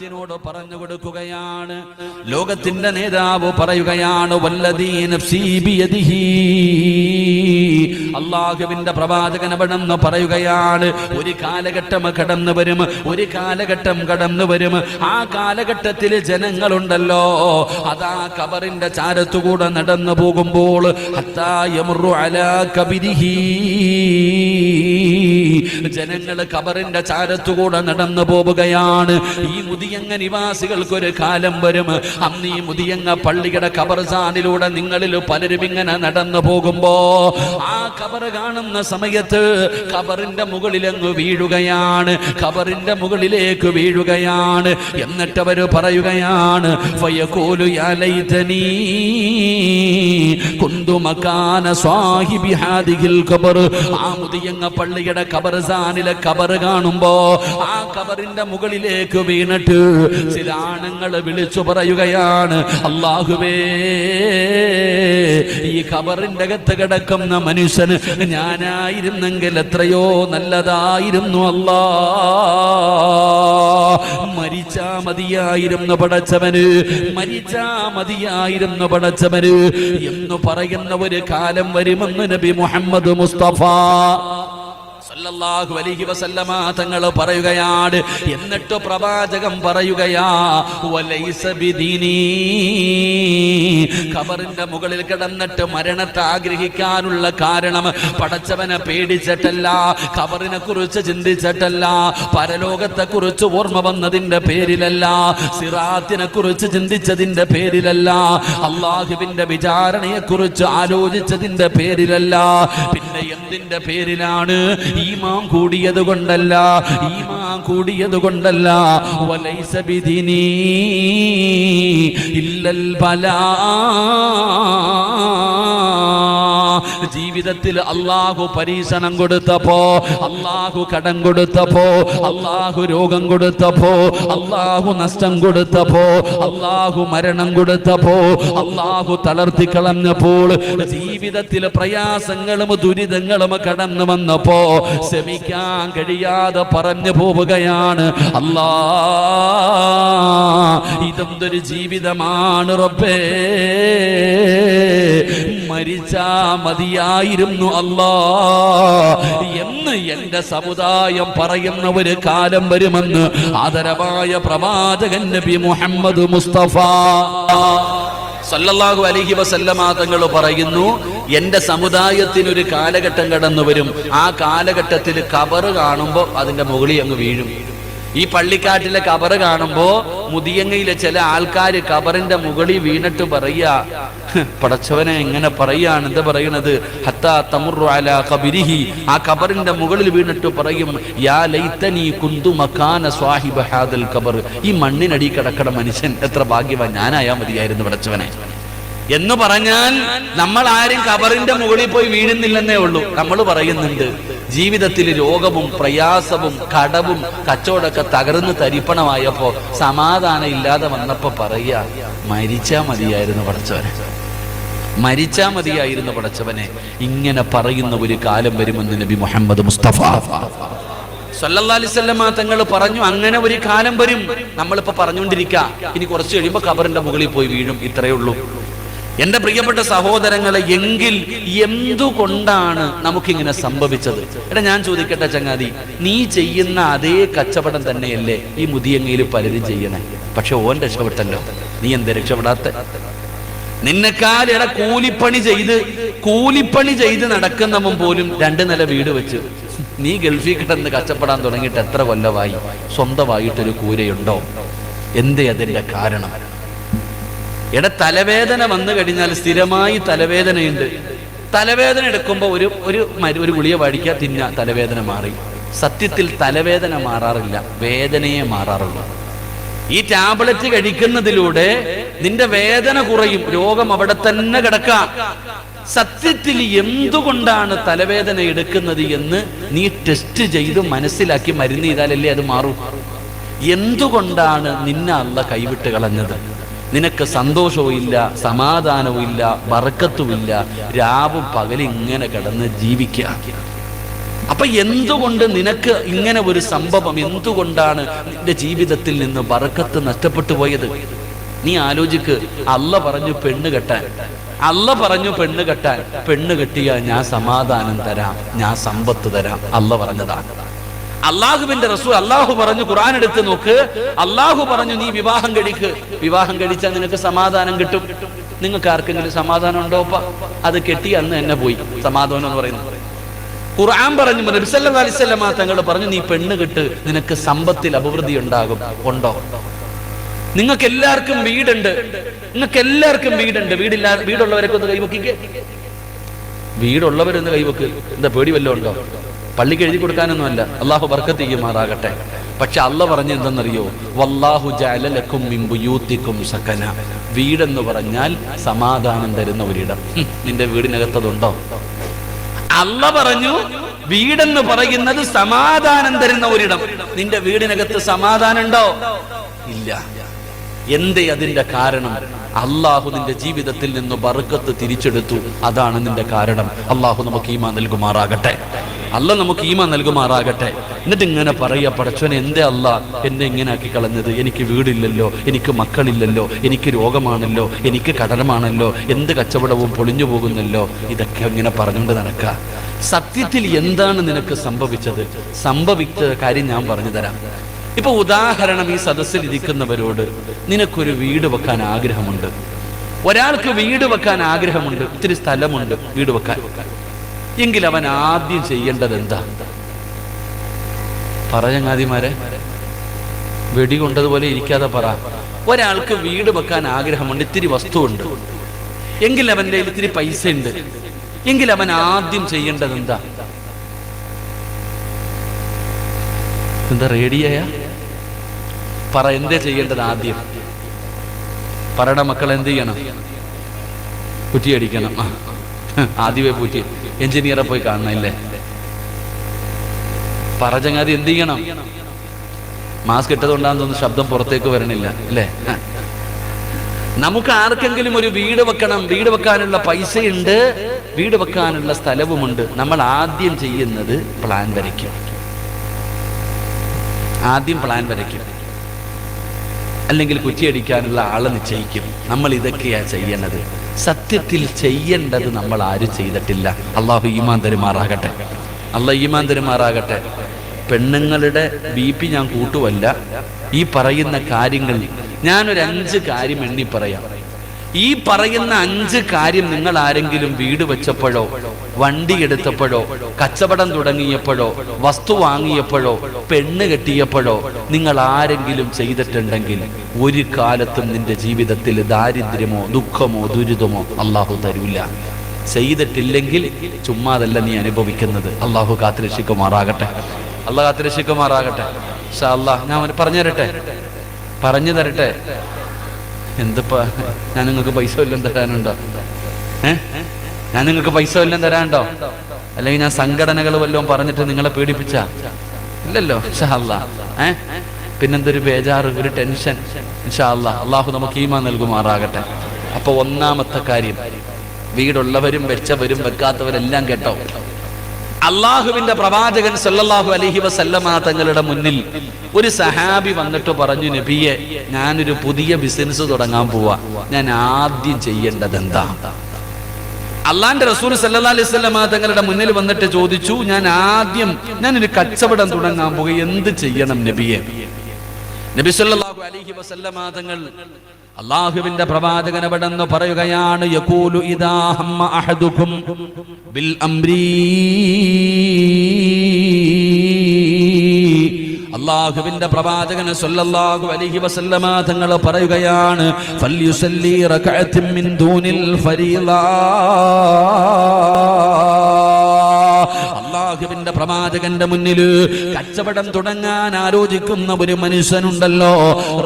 ത്തിനോട് പറഞ്ഞു കൊടുക്കുകയാണ്. ലോകത്തിന്റെ നേതാവ് പറയുകയാണ് അള്ളാഹുവിന്റെ പ്രവാചകൻ അവിടെന്ന് പറയുകയാണ് ഒരു കാലഘട്ടം കടന്നു വരും ഒരു കാലഘട്ടം കടന്നു വരും. ആ കാലഘട്ടത്തിൽ ജനങ്ങളുണ്ടല്ലോ. അതാ കബറിന്റെ ചാരത്തുകൂടെ നടന്നു പോകുമ്പോൾ ജനങ്ങൾ കബറിന്റെ ചാരത്തുകൂടെ നടന്നു പോവുകയാണ്. ഈ മുതിയങ്ങ നിവാസികൾക്കൊരു കാലം വരും. അന്ന് ഈ മുതിയങ്ങ പള്ളിയുടെ കബർസാനിലൂടെ നിങ്ങളിൽ പലരും ഇങ്ങനെ നടന്നു പോകുമ്പോ ആ കബർ കാണുന്ന സമയത്ത് കബറിന്റെ മുകളിലങ്ങ് വീഴുകയാണ്. കബറിന്റെ മുകളിലേക്ക് വീഴുകയാണ്. എന്നിട്ട് അവർ പറയുകയാണ് ആ മുതിയങ്ങ പള്ളിയുടെ കബർസാനിലെ കബർ കാണുമ്പോ ആ കബറിന്റെ മുകളിലേക്ക് വീണിട്ട് ചില ആണുങ്ങൾ വിളിച്ചു പറയുകയാണ് അള്ളാഹുവേ ഈ ഖബറിന്റെ അകത്ത് കിടക്കുന്ന മനുഷ്യന് ഞാനായിരുന്നെങ്കിൽ എത്രയോ നല്ലതായിരുന്നു അല്ലാ. മരിച്ചാ മതിയായിരുന്നു പടച്ചവന് മരിച്ചാ മതിയായിരുന്നു പടച്ചവന് എന്ന് പറയുന്ന ഒരു കാലം വരുമെന്ന് നബി മുഹമ്മദ് മുസ്തഫ. സല്ലല്ലാഹു അലൈഹി വസല്ലമ തങ്ങൾ പറയുകയാണ്. എന്നിട്ട് പ്രവാചകം പറയുകയാ വലൈസ ബിദീനി. ഖബറിന്റെ മുകളിൽ കിടന്നിട്ട് മരണത്തെ ആഗ്രഹിക്കാനുള്ള കാരണം പടച്ചവനെ പേടിച്ചിട്ടല്ല ഖബറിനെ കുറിച്ച് ചിന്തിച്ചിട്ടല്ല പരലോകത്തെ കുറിച്ച് ഓർമ്മ വന്നതിന്റെ പേരിലല്ല സിറാത്തിനെ കുറിച്ച് ചിന്തിച്ചതിന്റെ പേരിലല്ല അള്ളാഹുവിന്റെ വിചാരണയെ കുറിച്ച് ആലോചിച്ചതിന്റെ പേരിലല്ല. പിന്നെ എന്തിന്റെ പേരിലാണ് ഈമാൻ കൂടിയത് കൊണ്ടല്ല ഈമാൻ കൂടിയത് കൊണ്ടല്ല. ഇല്ലൽ ബലാ. ജീവിതത്തിൽ അള്ളാഹു പരീക്ഷണം കൊടുത്തപ്പോ അള്ളാഹു കടം കൊടുത്തപ്പോ അള്ളാഹു രോഗം കൊടുത്തപ്പോ അള്ളാഹു നഷ്ടം കൊടുത്തപ്പോ അള്ളാഹു മരണം കൊടുത്തപ്പോ അള്ളാഹു തളർത്തി കളഞ്ഞപ്പോൾ ജീവിതത്തിൽ പ്രയാസങ്ങളും ദുരിതങ്ങളും കടന്നു വന്നപ്പോ ശമിക്കാൻ കഴിയാതെ പറഞ്ഞു പോവുകയാണ്. അല്ലാ ഇതെന്തൊരു ജീവിതമാണ് റബ്ബേ. മരിച്ചാ മതിയായിരുന്നു അല്ലാ. എന്ന് എന്റെ സമുദായം പറയുന്ന ഒരു കാലം വരുമെന്ന് ആദരവായ പ്രവാചകൻ നബി മുഹമ്മദ് മുസ്തഫ. സല്ലല്ലാഹു അലൈഹി വസല്ലമ തങ്ങൾ പറയുന്നു എന്റെ സമുദായത്തിനൊരു കാലഘട്ടം കടന്നു വരും. ആ കാലഘട്ടത്തിൽ കബറ് കാണുമ്പോൾ അതിന്റെ മുകളിൽ അങ്ങ് വീഴും. ഈ പള്ളിക്കാട്ടിലെ കബറ് കാണുമ്പോ മുതിയങ്ങയിലെ ചില ആൾക്കാർ കബറിന്റെ മുകളിൽ വീണിട്ട് പറയാ "ഹ്, പടച്ചവനെ എങ്ങനെ പറയാണ് എന്താ പറയണത്? ഹത്താ തമുറു അലാ ഖബരിഹി ആ കബറിന്റെ മുകളിൽ വീണിട്ട് പറയും യാ ലൈത്തനി കുന്തു മക്കാന സ്വാഹിബ് ഹാദൽ ഖബർ ഈ മണ്ണിനടി കിടക്കണ മനുഷ്യൻ എത്ര ഭാഗ്യവാൻ ഞാനായാ മതിയായിരുന്നു പടച്ചവനെ. എന്ന് പറഞ്ഞാൽ നമ്മൾ ആരും കബറിന്റെ മുകളിൽ പോയി വീഴുന്നില്ലെന്നേ ഉള്ളൂ. നമ്മൾ പറയുന്നുണ്ട് ജീവിതത്തിൽ രോഗവും പ്രയാസവും കടവും കച്ചവടമൊക്കെ തകർന്ന് തരിപ്പണമായപ്പോ സമാധാനം ഇല്ലാതെ വന്നപ്പോ പറയ മരിച്ചാ മതിയായിരുന്നു പടച്ചവനെ. മരിച്ചാ മതിയായിരുന്നു പടച്ചവനെ. ഇങ്ങനെ പറയുന്ന ഒരു കാലം വരുമെന്ന് നബി മുഹമ്മദ് മുസ്തഫ. വസല്ലമ തങ്ങൾ പറഞ്ഞു അങ്ങനെ ഒരു കാലം വരും. നമ്മളിപ്പോ പറഞ്ഞുകൊണ്ടിരിക്ക ഇനി കുറച്ച് കഴിയുമ്പോ കബറിന്റെ മുകളിൽ പോയി വീഴും. ഇത്രയേ ഉള്ളൂ. എന്റെ പ്രിയപ്പെട്ട സഹോദരങ്ങളെ എങ്കിൽ എന്തുകൊണ്ടാണ് നമുക്കിങ്ങനെ സംഭവിച്ചത്? എടാ ഞാൻ ചോദിക്കട്ടെ ചങ്ങാതി നീ ചെയ്യുന്ന അതേ കച്ചവടം തന്നെയല്ലേ ഈ മുതിയങ്ങയിൽ പലരും ചെയ്യണേ? പക്ഷെ ഓൻ രക്ഷപ്പെട്ടല്ലോ. നീ എന്ത് രക്ഷപ്പെടാത്ത? നിന്നെക്കാൾ എടാ കൂലിപ്പണി ചെയ്ത് കൂലിപ്പണി ചെയ്ത് നടക്കുന്നവൻ പോലും രണ്ട് നില വീട് വെച്ച്. നീ ഗൾഫിൽ കിടന്ന് കച്ചപ്പെടാൻ തുടങ്ങിയിട്ട് എത്ര കൊല്ലമായി? സ്വന്തമായിട്ടൊരു കൂരയുണ്ടോ? എന്തേ അതിന്റെ കാരണം? എടാ തലവേദന വന്നു കഴിഞ്ഞാൽ സ്ഥിരമായി തലവേദനയുണ്ട്. തലവേദന എടുക്കുമ്പോൾ ഒരു ഒരു മരു ഒരു ഗുളിക പഠിക്കുക തിന്ന തലവേദന മാറി. സത്യത്തിൽ തലവേദന മാറാറില്ല വേദനയെ മാറാറുള്ളൂ. ഈ ടാബ്ലറ്റ് കഴിക്കുന്നതിലൂടെ നിന്റെ വേദന കുറയും രോഗം അവിടെ തന്നെ കിടക്കാം. സത്യത്തിൽ എന്തുകൊണ്ടാണ് തലവേദന എടുക്കുന്നത് എന്ന് നീ ടെസ്റ്റ് ചെയ്ത് മനസ്സിലാക്കി മരുന്ന് ചെയ്താലല്ലേ അത് മാറും? എന്തുകൊണ്ടാണ് നിന്നെ അല്ല കൈവിട്ട് കളഞ്ഞത്? നിനക്ക് സന്തോഷവും ഇല്ല സമാധാനവും ഇല്ല ബറക്കത്തുമില്ല രാവും പകലും ഇങ്ങനെ കിടന്ന് ജീവിക്കുക. അപ്പൊ എന്തുകൊണ്ട് നിനക്ക് ഇങ്ങനെ ഒരു സംഭവം എന്തുകൊണ്ടാണ് നിന്റെ ജീവിതത്തിൽ നിന്ന് വറക്കത്ത് നഷ്ടപ്പെട്ടു പോയത്? നീ ആലോചിക്ക് അല്ല പറഞ്ഞു പെണ്ണ് കെട്ടാൻ. അല്ല പറഞ്ഞു പെണ്ണ് കെട്ടാൻ. പെണ്ണ് കെട്ടിയാൽ ഞാൻ സമാധാനം തരാം ഞാൻ സമ്പത്ത് തരാം അല്ല പറഞ്ഞതാണ്. അള്ളാഹുവിന്റെ റസൂൽ അള്ളാഹു പറഞ്ഞു ഖുറാൻ എടുത്ത് നോക്ക്. അള്ളാഹു പറഞ്ഞു നീ വിവാഹം കഴിക്ക്. വിവാഹം കഴിച്ചാൽ നിനക്ക് സമാധാനം കിട്ടും. നിങ്ങൾക്ക് ആർക്കെങ്കിലും സമാധാനം ഉണ്ടോപ്പ അത് കെട്ടി അന്ന് എന്നെ പോയി. സമാധാനം എന്ന് പറയുന്നത്. ഖുർആൻ പറഞ്ഞു അലിസ്വല്ലാ തങ്ങൾ പറഞ്ഞു നീ പെണ്ണ് കിട്ട് നിനക്ക് സമ്പത്തിൽ അഭിവൃദ്ധി ഉണ്ടാകും. ഉണ്ടോ? നിങ്ങൾക്ക് എല്ലാവർക്കും വീടുണ്ട്. നിങ്ങൾക്ക് എല്ലാവർക്കും വീടുണ്ട്. വീടില്ല വീടുള്ളവരൊക്കെ ഒന്ന് കൈവക്കിക്കേ വീടുള്ളവരൊന്ന് കൈവക്ക് എന്താ പേടി വല്ലതും ഉണ്ടോ? പള്ളിക്ക് എഴുതി കൊടുക്കാനൊന്നുമല്ല. അള്ളാഹു ബർക്കത്ത് ചെയ്യുമാറാകട്ടെ. പക്ഷെ അല്ല പറഞ്ഞെന്തെന്നറിയോ വല്ലാഹു ജാലലക്കും സക്കന വീടെന്ന് പറഞ്ഞാൽ സമാധാനം തരുന്ന ഒരിടം. നിന്റെ വീടിനകത്തതുണ്ടോ? അല്ല പറഞ്ഞു വീടെന്ന് പറയുന്നത് സമാധാനം തരുന്ന ഒരിടം. നിന്റെ വീടിനകത്ത് സമാധാനം ഉണ്ടോ? ഇല്ല. എന്തേ അതിന്റെ കാരണം? അള്ളാഹു നിന്റെ ജീവിതത്തിൽ നിന്ന് ബറുക്കത്ത് തിരിച്ചെടുത്തു. അതാണ് നിന്റെ കാരണം. അള്ളാഹു നമുക്ക് ഈമാ നൽകുമാറാകട്ടെ. അല്ല നമുക്ക് ഈമ നൽകുമാറാകട്ടെ. എന്നിട്ട് ഇങ്ങനെ പറയുക പടച്ചോൻ എന്തേ അല്ല എന്നെ ഇങ്ങനെ ആക്കി കളഞ്ഞത്. എനിക്ക് വീടില്ലല്ലോ എനിക്ക് മക്കളില്ലല്ലോ എനിക്ക് രോഗമാണല്ലോ എനിക്ക് കടനമാണല്ലോ എന്ത് കച്ചവടവും പൊളിഞ്ഞു പോകുന്നല്ലോ. ഇതൊക്കെ ഇങ്ങനെ പറഞ്ഞുകൊണ്ട് നടക്ക സത്യത്തിൽ എന്താണ് നിനക്ക് സംഭവിച്ചത്? സംഭവിച്ച കാര്യം ഞാൻ പറഞ്ഞു തരാം. ഇപ്പൊ ഉദാഹരണം ഈ സദസ്സിൽ ഇരിക്കുന്നവരോട് നിനക്കൊരു വീട് വെക്കാൻ ആഗ്രഹമുണ്ട്. ഒരാൾക്ക് വീട് വെക്കാൻ ആഗ്രഹമുണ്ട് ഇത്തിരി സ്ഥലമുണ്ട് വീട് വെക്കാൻ. എങ്കിൽ അവൻ ആദ്യം ചെയ്യേണ്ടത് എന്താ പറയങ്ങാതിമാരെ വെടി കൊണ്ടതുപോലെ ഇരിക്കാതെ പറ. ഒരാൾക്ക് വീട് വെക്കാൻ ആഗ്രഹമുണ്ട് ഇത്തിരി വസ്തുവുണ്ട്. എങ്കിൽ അവന്റെ ഇത്തിരി പൈസ ഉണ്ട് എങ്കിൽ അവൻ ആദ്യം ചെയ്യേണ്ടത് എന്താ എന്താ റേഡിയായ? പറ എന്തേ ചെയ്യേണ്ടത് ആദ്യം? പറയണ മക്കൾ എന്ത് ചെയ്യണം? കുറ്റിയടിക്കണം. ആ. ആദ്യമേ പൂറ്റി. എഞ്ചിനീയറെ പോയി കാണണല്ലേ പറചങ്ങാതി എന്ത് ചെയ്യണം? മാസ്ക് ഇട്ടതുകൊണ്ടാന്ന് ശബ്ദം പുറത്തേക്ക് വരണില്ല അല്ലേ നമുക്ക് ആർക്കെങ്കിലും ഒരു വീട് വെക്കണം വീട് വെക്കാനുള്ള പൈസയുണ്ട് വീട് വെക്കാനുള്ള സ്ഥലവുമുണ്ട്. നമ്മൾ ആദ്യം ചെയ്യുന്നത് പ്ലാൻ വരയ്ക്കും. ആദ്യം പ്ലാൻ വരയ്ക്കും. അല്ലെങ്കിൽ കുറ്റിയടിക്കാനുള്ള ആളെ നിശ്ചയിക്കും. നമ്മൾ ഇതൊക്കെയാണ് ചെയ്യേണ്ടത് സത്യത്തിൽ ചെയ്യേണ്ടത് നമ്മൾ ആരും ചെയ്തിട്ടില്ല. അള്ളാഹു ഈമാൻ തരുമാറാകട്ടെ. അള്ളാഹ് ഈമാൻ തരുമാറാകട്ടെ. പെണ്ണുങ്ങളുടെ ബി പി ഞാൻ കൂട്ടുവല്ല. ഈ പറയുന്ന കാര്യങ്ങൾ ഞാനൊരു അഞ്ച് കാര്യം എണ്ണി പറയാം. ഈ പറയുന്ന അഞ്ച് കാര്യം നിങ്ങൾ ആരെങ്കിലും വീട് വെച്ചപ്പോഴോ വണ്ടി എടുത്തപ്പോഴോ കച്ചവടം തുടങ്ങിയപ്പോഴോ വസ്തു വാങ്ങിയപ്പോഴോ പെണ്ണ് കെട്ടിയപ്പോഴോ നിങ്ങൾ ആരെങ്കിലും ചെയ്തിട്ടുണ്ടെങ്കിൽ ഒരു കാലത്തും നിന്റെ ജീവിതത്തിൽ ദാരിദ്ര്യമോ ദുഃഖമോ ദുരിതമോ അള്ളാഹു തരൂല. ചെയ്തിട്ടില്ലെങ്കിൽ ചുമ്മാതല്ല നീ അനുഭവിക്കുന്നത്. അള്ളാഹു കാത്തിരക്ഷിക്കുമാറാകട്ടെ. അള്ളാഹ് കാത്തിരക്ഷിക്കുമാറാകട്ടെ. ഷാ അള്ളാഹ് ഞാൻ പറഞ്ഞു തരട്ടെ പറഞ്ഞു തരട്ടെ എന്തപ്പാ? ഞാൻ നിങ്ങൾക്ക് പൈസ വല്ലതും തരാനുണ്ടോ? ഏ? ഞാൻ നിങ്ങൾക്ക് പൈസ വല്ലതും തരാനുണ്ടോ? അല്ലെങ്കിൽ ഞാൻ സംഘടനകൾ വല്ലതും പറഞ്ഞിട്ട് നിങ്ങളെ പേടിപ്പിച്ച ഇല്ലല്ലോ ഷാല്ല ഏ? പിന്നെന്തൊരു ബേജാറ് ഒരു ടെൻഷൻ. ഇൻഷാല്ല അള്ളാഹു നമുക്ക് ഈമാ നൽകുമാറാകട്ടെ. അപ്പൊ ഒന്നാമത്തെ കാര്യം വീടുള്ളവരും വെച്ചവരും വെക്കാത്തവരെല്ലാം കേട്ടോ. അള്ളാഹുവിന്റെ പ്രവാചകൻ സല്ലല്ലാഹു അലഹി വസല്ലമ തങ്ങളുടെ മുന്നിൽ ഒരു സഹാബി വന്നിട്ട് പറഞ്ഞു നബിയെ ഞാനൊരു പുതിയ ബിസിനസ് തുടങ്ങാൻ പോവാ. ഞാൻ ആദ്യം ചെയ്യേണ്ടത് എന്താ? അള്ളാന്റെ റസൂൽ സല്ലല്ലാഹു അലൈഹി വസല്ലമ തങ്ങളുടെ മുന്നിൽ വന്നിട്ട് ചോദിച്ചു ഞാൻ ആദ്യം ഞാനൊരു കച്ചവടം തുടങ്ങാൻ പോകുക എന്ത് ചെയ്യണം നബിയെ? നബി സല്ലല്ലാഹു അലൈഹി വസല്ലമ തങ്ങൾ അള്ളാഹുവിന്റെ പ്രവാചകൻ എവിടെന്ന് പറയുകയാണ് യകൂലു അഹദുക്കും ബിൽ അള്ളാഹുവിന്റെ പ്രവാചകന് സല്ലല്ലാഹു അലൈഹി വസല്ലമ തങ്ങൾ പറയുകയാണ് ഫല്യുസല്ലി റകഅത്തിൻ മിൻ ദൂനിൽ ഫരീള പ്രവാചകന്റെ മുന്നിൽ കച്ചവടം തുടങ്ങാൻ ആലോചിക്കുന്ന ഒരു മനുഷ്യനുണ്ടല്ലോ.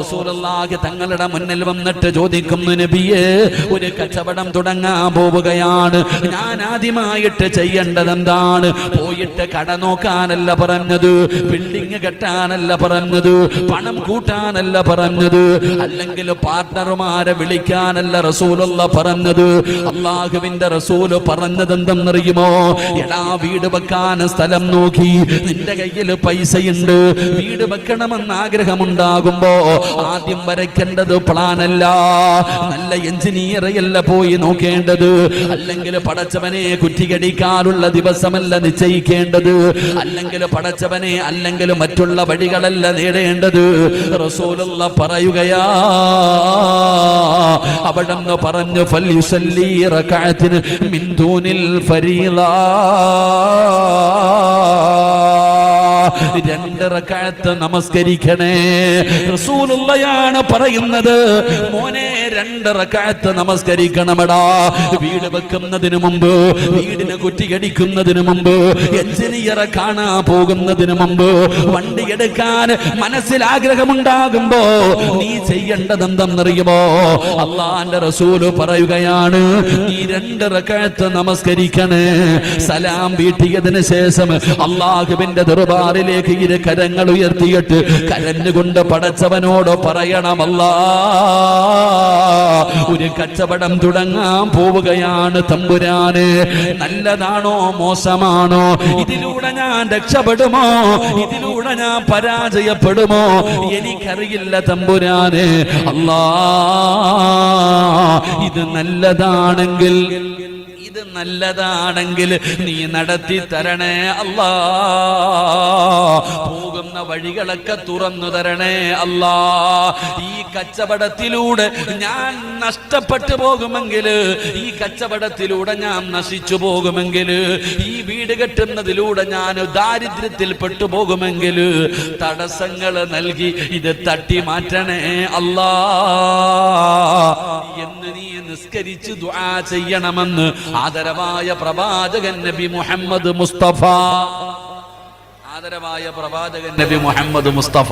റസൂലല്ലാഹി തങ്ങളുടെ മുന്നിൽ വന്നിട്ട് ചോദിക്കുന്നു നബിയെ ഒരു കച്ചവടം തുടങ്ങാൻ പോവുകയാണ്. ഞാൻ ആദ്യമായിട്ട് ചെയ്യേണ്ടത് എന്താണ് പോയിട്ട് കട നോക്കാനല്ല പറഞ്ഞത്. ബിൽഡിംഗ് കെട്ടാനല്ല പറഞ്ഞത് പണം കൂട്ടാനല്ല പറഞ്ഞത് അല്ലെങ്കിൽ പാർട്ണർമാരെ വിളിക്കാനല്ല റസൂലുള്ള പറഞ്ഞത്. അള്ളാഹുവിന്റെ റസൂൽ പറഞ്ഞത് എന്തെന്നറിയുമോ എടാ വീട് വെക്കാൻ സ്ഥലം നോക്കി നിന്റെ കയ്യിൽ പൈസയുണ്ട് വീട് വെക്കണമെന്ന് ആഗ്രഹമുണ്ടാകുമ്പോ ആദ്യം വരയ്ക്കേണ്ടത് പ്ലാനല്ല. നല്ല എഞ്ചിനീയറയല്ല പോയി നോക്കേണ്ടത് അല്ലെങ്കിൽ പടച്ചവനെ കുറ്റികടിക്കാനുള്ള ദിവസമല്ല നിശ്ചയിക്കേണ്ടത് അല്ലെങ്കിൽ പടച്ചവനെ അല്ലെങ്കിൽ മറ്റുള്ള വഴികളല്ല നേടേണ്ടത്. റസൂലുള്ള പറയുകയാ അവിടെന്ന് പറഞ്ഞു ഫല്യുസല്ലി റകഅത്തിന് മിൻ ദൂനിൽ ഫരീള രണ്ട് റകഅത്ത് നമസ്കരിക്കണേ. റസൂലുള്ളയാണ് പറയുന്നത് മോനെ രണ്ട് റകഅത്ത് നമസ്കരിക്കണമെടാ. വീട് വെക്കുന്നതിന് മുമ്പ് വീടിന് കുറ്റിയടിക്കുന്നതിന് മുമ്പ് എഞ്ചിനീയറെ കാണാൻ പോകുന്നതിന് മുമ്പ് വണ്ടി എടുക്കാൻ മനസ്സിൽ ആഗ്രഹമുണ്ടാകുമ്പോ നീ ചെയ്യേണ്ടത് എന്തെന്നറിയുമോ അള്ളാന്റെ റസൂൽ പറയുകയാണ് നീ രണ്ട് റകഅത്ത് നമസ്കരിക്കണേ. സലാം വീട്ടിയതിന് ശേഷം അള്ളാഹുവിന്റെ ദർബാറിലേക്ക് ഇരു കരങ്ങൾ ഉയർത്തിയിട്ട് കരഞ്ഞുകൊണ്ട് പടച്ചവനോട് പറയണമല്ല. ഒരു കച്ചവടം തുടങ്ങാൻ പോവുകയാണ് തമ്പുരാന്. നല്ലതാണോ മോശമാണോ? ഇതിലൂടെ ഞാൻ രക്ഷപ്പെടുമോ? ഇതിലൂടെ ഞാൻ പരാജയപ്പെടുമോ? എനിക്കറിയില്ല തമ്പുരാന്. അല്ലാ ഇത് നല്ലതാണെങ്കിൽ ഇത് നല്ലതാണെങ്കിൽ നീ നടത്തി തരണേ അല്ലാ. പോകുന്ന വഴികളൊക്കെ തുറന്നു തരണേ അല്ലാ. ഈ കച്ചവടത്തിലൂടെ ഞാൻ നഷ്ടപ്പെട്ടു പോകുമെങ്കിൽ ഈ കച്ചവടത്തിലൂടെ ഞാൻ നശിച്ചു പോകുമെങ്കിൽ ഈ വീട് കെട്ടുന്നതിലൂടെ ഞാൻ ദാരിദ്ര്യത്തിൽ പെട്ടുപോകുമെങ്കിൽ തടസ്സങ്ങൾ നൽകി ഇത് തട്ടി മാറ്റണേ അല്ലാ. എന്ന് നീ നിസ്കരിച്ച് ദുആ ചെയ്യണമെന്ന് ആദരവായ പ്രവാചകൻ നബി മുഹമ്മദ് മുസ്തഫ. ആദരവായ പ്രവാചകൻ നബി മുഹമ്മദ് മുസ്തഫ.